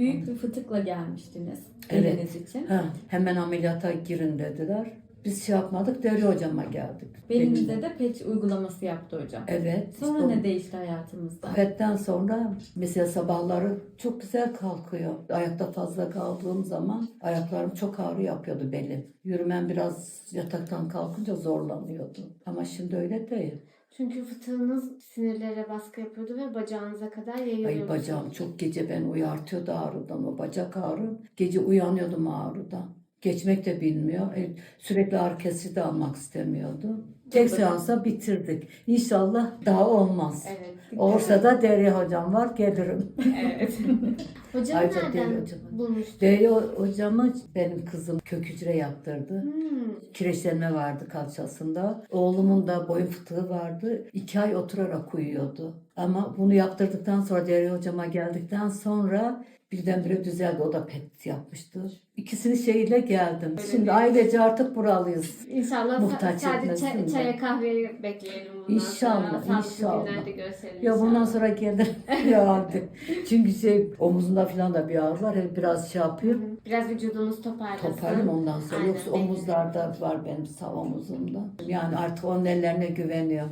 Büyük bir fıtıkla gelmiştiniz Evet. eliniz için. Ha, hemen ameliyata girin dediler. Biz şey yapmadık, Deri hocama geldik. Belinize de peç uygulaması yaptı hocam. Evet. Sonra işte ne değişti hayatımızda? Petten sonra mesela sabahları çok güzel kalkıyor. Ayakta fazla kaldığım zaman ayaklarım çok ağrı yapıyordu belim. Yürümem biraz yataktan kalkınca zorlanıyordu. Ama şimdi öyle değil. Çünkü fıtığınız sinirlere baskı yapıyordu ve bacağınıza kadar yayılıyordu. Ay bacağım çok gece ben uyartıyordu ağrıdan o bacak ağrım. Gece uyanıyordum ağrıdan. Geçmek de bilmiyor. E, Sürekli ağrı kesici de almak istemiyordu. Tek seansa bitirdik. İnşallah daha olmaz. Evet. Olursa da Derya hocam var gelirim. Evet. Hocam Ayrıca nereden değil hocam. bulmuştu? Derya hocamı benim kızım kök hücre yaptırdı. Hmm. Kireçlenme vardı kalçasında. Oğlumun da boyun fıtığı vardı. İki ay oturarak uyuyordu. Ama bunu yaptırdıktan sonra Derya hocama geldikten sonra birdenbire düzeldi. O da pet yapmıştı. İkisini şeyle geldim. Öyle Şimdi ailece artık buralıyız. İnşallah Muhtaç sadece etmesin çay, de. çaya kahveyi bekleyelim bundan İnşallah, sonra. Sağlıklı inşallah. günlerde görüşelim Ya bundan inşallah. sonra gelir herhalde. Çünkü şey omuzunda falan da bir ağrı var. Hep biraz şey yapıyor. Biraz vücudunuz toparlasın. Toparım ondan sonra. Aynen, Yoksa belli. omuzlarda var benim sağ omuzumda. Yani artık onun ellerine güveniyor.